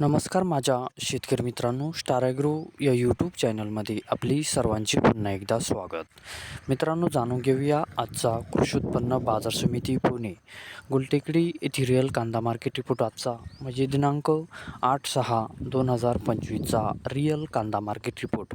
नमस्कार माझ्या शेतकरी मित्रांनो स्टार ॲग्रो या यूट्यूब चॅनलमध्ये आपली सर्वांचे पुन्हा एकदा स्वागत. मित्रांनो जाणून घेऊया आजचा कृषी उत्पन्न बाजार समिती पुणे. गुलटेकडी येथील रिअल कांदा मार्केट रिपोर्ट आजचा. म्हणजे दिनांक आठ सहा दोन हजार पंचवीसचा रिअल कांदा मार्केट रिपोर्ट.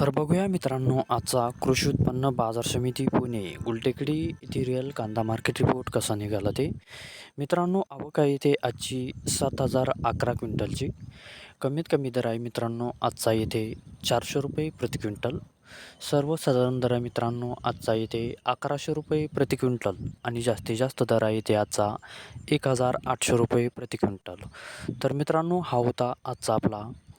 तर बघूया मित्रांनो आजचा कृषी उत्पन्न बाजार समिती पुणे गुलटेकडी येथे रिअल कांदा मार्केट रिपोर्ट कसा निघाला ते? मित्रांनो आवक आहे इथे आजची सात हजार अकरा क्विंटलची. कमीत कमी दर आहे मित्रांनो आजचा येथे चारशे रुपये प्रति क्विंटल. सर्वसाधारण दर आहे मित्रांनो आजचा येथे अकराशे रुपये प्रति क्विंटल आणि जास्तीत जास्त दर आहे येथे आजचा एक हजार आठशे रुपये प्रति क्विंटल. तर मित्रांनो हा होता आजचा आपला